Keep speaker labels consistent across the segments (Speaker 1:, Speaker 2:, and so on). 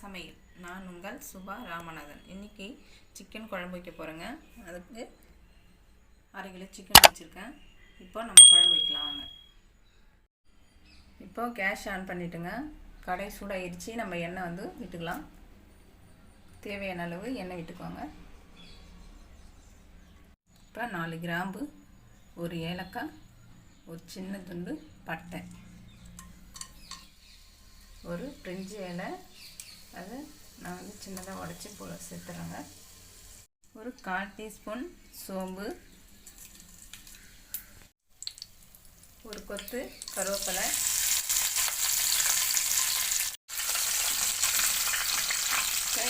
Speaker 1: சமையல். நான் உங்கள் சுபா ராமநாதன். இன்றைக்கி சிக்கன் குழம்பு வைக்க போகிறேங்க அதுக்கு அரை கிலோ சிக்கன் வச்சுருக்கேன். இப்போ நம்ம குழம்பு வைக்கலாம் வாங்க. இப்போ கேஷ் ஆன் பண்ணிவிட்டுங்க கடை சூடாகிடுச்சு நம்ம எண்ணெய் வந்து விட்டுக்கலாம். தேவையான அளவு எண்ணெய் விட்டுக்கோங்க. இப்போ நாலு கிராம்பு ஒரு ஏலக்காய் ஒரு சின்ன துண்டு பட்டை ஒரு பிரிஞ்சு இலை அது நான் வந்து சின்னதாக உடச்சி போ சேர்த்துறேங்க. ஒரு கால் டீஸ்பூன் சோம்பு. ஒரு கொத்து கருவேப்பிலை.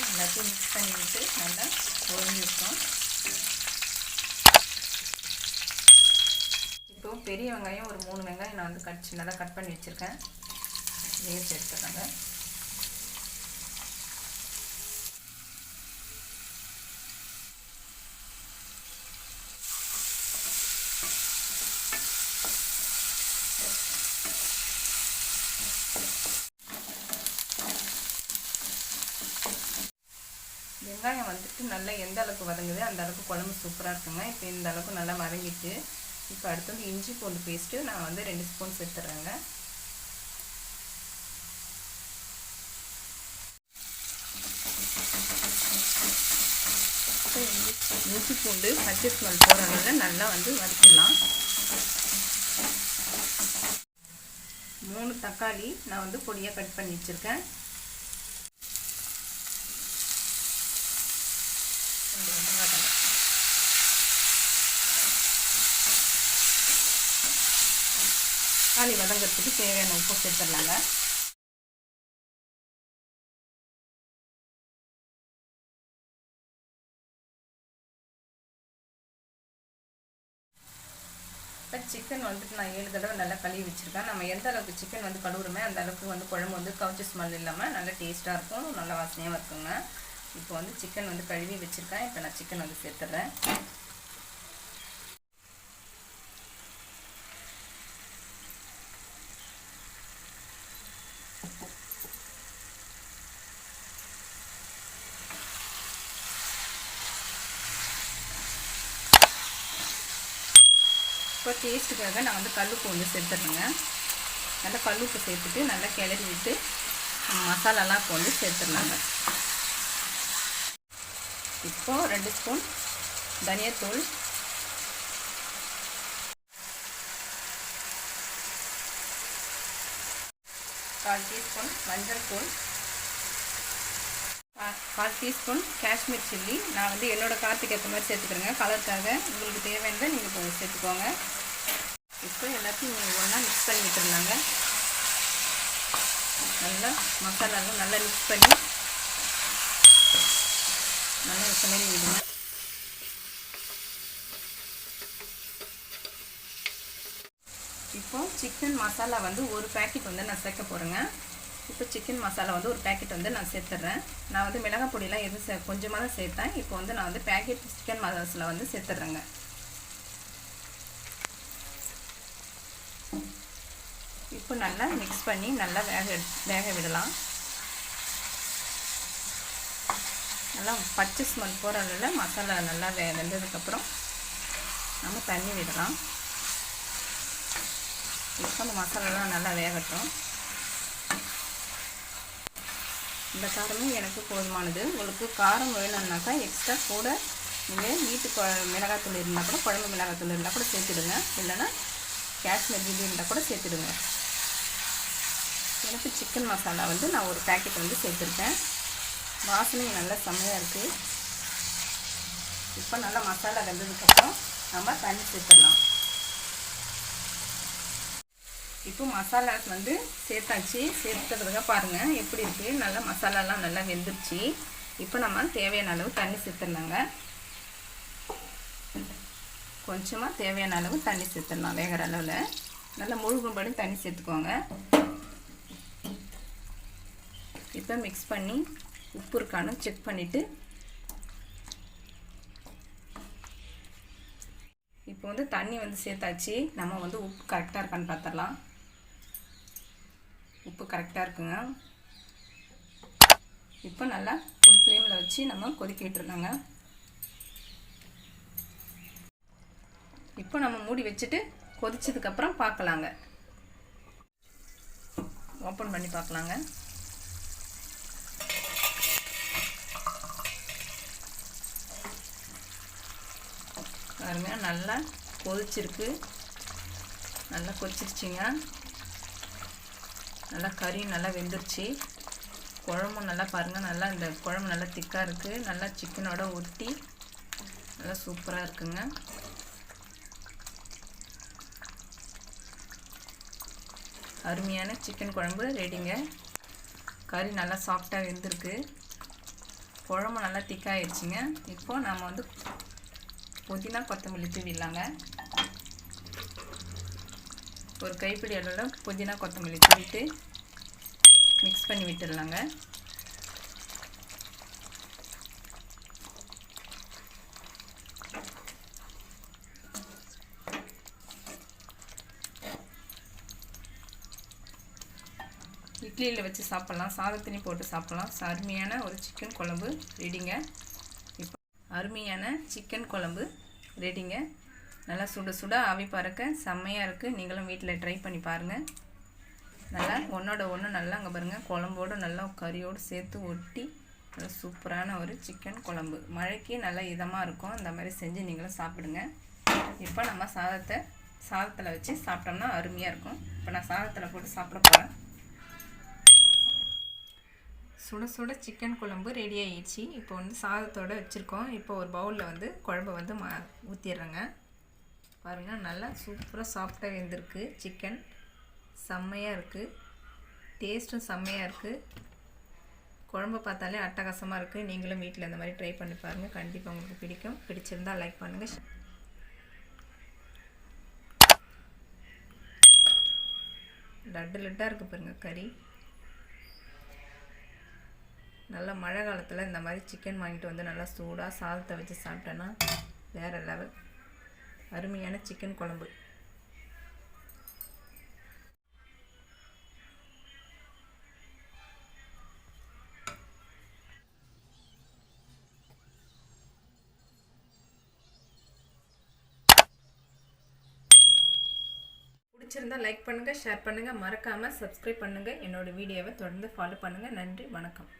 Speaker 1: எல்லாத்தையும் மிக்ஸ் பண்ணி விட்டு நல்லா ஒழிஞ்சிருக்கோம் இப்போ பெரிய வெங்காயம் ஒரு மூணு வெங்காயம் நான் வந்து கட் சின்னதாக கட் பண்ணி வச்சுருக்கேன். வேஸ்ட் சேர்த்துக்கோங்க வெங்காயம் வந்துட்டு நல்லா எந்த அளவுக்கு வதங்குது அந்த அளவுக்கு குழம்பு சூப்பராக இருக்குங்க. இப்போ இந்த அளவுக்கு நல்லா வதங்கிட்டு இப்போ அடுத்து வந்து இஞ்சி பூண்டு பேஸ்ட்டு நான் வந்து ரெண்டு ஸ்பூன் சேர்த்துட்றேங்க இஞ்சி இஞ்சி பூண்டு பச்சை ஸ்மெல் போகிறனால நல்லா வந்து வதக்கிடலாம். மூணு தக்காளி நான் வந்து பொடியாக கட் பண்ணி வச்சுருக்கேன். தக்காளி வதங்கிறதுக்கு தேவையான உப்பு சேர்த்துடலாங்க. இப்போ சிக்கன் வந்துட்டு நான் ஏழு தடவை நல்லா கழுவி வச்சுருக்கேன். நம்ம எந்த அளவுக்கு சிக்கன் வந்து கழுவுறோமே அந்த அளவுக்கு வந்து குழம்பு வந்து கவுச்சி ஸ்மெல் இல்லாமல் நல்லா டேஸ்ட்டாக இருக்கும். நல்லா வாசனையாக இருக்குங்க. இப்போ வந்து சிக்கன் வந்து கழுவி வச்சுருக்கேன். இப்போ நான் சிக்கன் வந்து சேர்த்துட்றேன் இப்போ டேஸ்ட்டுக்காக நான் வந்து கல்லுப்பு வந்து சேர்த்துட்றேங்க. நல்லா கல்லுப்பு சேர்த்துட்டு நல்லா கிளறி விட்டு மசாலாலாம் இப்போ வந்து சேர்த்துடலாங்க. இப்போது ரெண்டு ஸ்பூன் தனியாத்தூள் கால் டீஸ்பூன் மஞ்சள் தூள். கால் டீஸ்பூன் காஷ்மீர் சில்லி. நான் வந்து என்னோடய காரத்துக்கு ஏற்ற மாதிரி சேர்த்துக்கிறேங்க. கலருக்காக உங்களுக்கு தேவையானதை நீங்கள் கொஞ்சம் சேர்த்துக்கோங்க. இப்போ எல்லாத்தையும் நீங்கள் ஒன்றா மிக்ஸ் பண்ணி விட்டுருந்தாங்க நல்லா மசாலாலாம் நல்லா மிக்ஸ் பண்ணி நல்லா மிக்ஸ் பண்ணி விடுங்க. இப்போ சிக்கன் மசாலா வந்து ஒரு பேக்கெட் வந்து நான் சேர்க்க போகிறேங்க இப்போ சிக்கன் மசாலா வந்து ஒரு பேக்கெட் வந்து நான் சேர்த்துட்றேன் நான் வந்து மிளகாய் பொடியெலாம் எதுவும் சே கொஞ்சமாக தான் சேர்த்தேன். இப்போ வந்து நான் வந்து பேக்கெட் சிக்கன் மசாலா வந்து சேர்த்துட்றேங்க இப்போ நல்லா மிக்ஸ் பண்ணி நல்லா வேக வேக விடலாம். நல்லா பச்சை ஸ்மெல் போகிற அளவில் மசாலா நல்லா வே வெந்ததுக்கப்புறம் நம்ம தண்ணி விடலாம். இப்போ அந்த மசாலாலாம் நல்லா வேகட்டும். இந்த காரமும் எனக்கு போதுமானது. உங்களுக்கு காரம் வேணும்னாக்கா எக்ஸ்ட்ரா கூட நீங்கள் வீட்டு கொ மிளகாத்தூள் இருந்தால் கூட குழம்பு மிளகாத்தூள் இருந்தால் கூட சேர்த்துடுங்க. இல்லைன்னா காஷ்மீர் சில்லி இருந்தால் கூட சேர்த்துடுங்க. எனக்கு சிக்கன் மசாலா வந்து நான் ஒரு பேக்கெட் வந்து சேர்த்துருக்கேன். வாசனையும் நல்லா செம்மையாக இருக்குது இப்போ நல்லா மசாலா வெந்ததுக்கப்புறம் நம்ம தண்ணி சேர்த்துடலாம். இப்போ மசாலா வந்து சேர்த்தாச்சு. சேர்த்ததுக்காக பாருங்கள் எப்படி இருக்குது நல்லா மசாலாலாம் நல்லா வெந்துருச்சு. இப்போ நம்ம தேவையான அளவு தண்ணி சேர்த்துடலாங்க. கொஞ்சமாக தேவையான அளவு தண்ணி சேர்த்துடலாம் வேகிற அளவில். நல்லா முழுகும்படி தண்ணி சேர்த்துக்கோங்க. இப்போ மிக்ஸ் பண்ணி உப்பு இருக்கானு செக் பண்ணிவிட்டு இப்போ வந்து தண்ணி வந்து சேர்த்தாச்சு. நம்ம வந்து உப்பு கரெக்டாக இருக்கான்னு பார்த்துடலாம் உப்பு கரெக்டாக இருக்குங்க. இப்போ நல்லா ஃபுல் ஃப்ளேமில் வச்சு நம்ம கொதிக்க விட்டுருலாங்க இப்போ நம்ம மூடி வச்சுட்டு கொதிச்சதுக்கப்புறம் பார்க்கலாங்க ஓப்பன் பண்ணி பார்க்கலாங்க பாருங்க நல்லா கொதிச்சிருக்கு. நல்லா கொதிச்சிருச்சிங்க. நல்லா கறி நல்லா வெந்துருச்சு. குழம்பும் நல்லா பாருங்கள் நல்லா இந்த குழம்பு நல்லா திக்காக இருக்குது நல்லா சிக்கனோட ஒட்டி நல்லா சூப்பராக இருக்குங்க. அருமையான சிக்கன் குழம்பு ரெடிங்க கறி நல்லா சாஃப்டாக வெந்திருக்கு. குழம்பு நல்லா திக்காகிடுச்சிங்க இப்போது நம்ம வந்து புதினா கொத்தமல்லி தூவிடலாங்க. ஒரு கைப்பிடி அளவில் புதினா கொத்தமல்லி தூவிட்டு மிக்ஸ் பண்ணி விட்டுடலாங்க. இட்லியில் வச்சு சாப்பிட்லாம். சாதத்தினி போட்டு சாப்பிட்லாம். அருமையான ஒரு சிக்கன் குழம்பு ரெடிங்க இப்போ அருமையான சிக்கன் குழம்பு ரெடிங்க நல்லா சுட சுட ஆவி பறக்க செம்மையாக இருக்குது நீங்களும் வீட்டில் ட்ரை பண்ணி பாருங்கள் நல்லா ஒன்றோட ஒன்று நல்லா அங்கே பாருங்கள் குழம்போடு நல்லா கறியோடு சேர்த்து ஒட்டி நல்லா சூப்பரான ஒரு சிக்கன் குழம்பு. மழைக்கு நல்லா இதமாக இருக்கும். இந்த மாதிரி செஞ்சு நீங்களும் சாப்பிடுங்க. இப்போ நம்ம சாதத்தை சாதத்தில் வச்சு சாப்பிட்டோம்னா அருமையாக இருக்கும். இப்போ நான் சாதத்தில் போட்டு சாப்பிட போகிறேன் சுட சுட சிக்கன் குழம்பு ரெடி ஆகிடுச்சு இப்போ வந்து சாதத்தோடு வச்சுருக்கோம். இப்போ ஒரு பவுலில் வந்து குழம்பு வந்து மா ஊற்றிடுறேங்க பாருங்கள் நல்லா சூப்பராக சாஃப்டாக வெந்திருக்கு. சிக்கன் செம்மையாக இருக்குது டேஸ்ட்டும் செம்மையாக இருக்குது குழம்பு பார்த்தாலே அட்டகாசமாக இருக்குது நீங்களும் வீட்டில் இந்த மாதிரி ட்ரை பண்ணி பாருங்கள் கண்டிப்பாக உங்களுக்கு பிடிக்கும். பிடிச்சிருந்தால் லைக் பண்ணுங்கள் லட்டு லட்டாக இருக்குது பாருங்கள் கறி. நல்லா மழை காலத்தில் இந்த மாதிரி சிக்கன் வாங்கிட்டு வந்து நல்லா சூடாக சாதத்தை வச்சு சாப்பிட்டேன்னா வேறு லெவல் அருமையான சிக்கன் குழம்பு. பிடிச்சிருந்தா லைக் பண்ணுங்கள் ஷேர் பண்ணுங்கள் மறக்காமல் சப்ஸ்கிரைப் பண்ணுங்கள் என்னோடய வீடியோவை தொடர்ந்து ஃபாலோ பண்ணுங்கள் நன்றி வணக்கம்.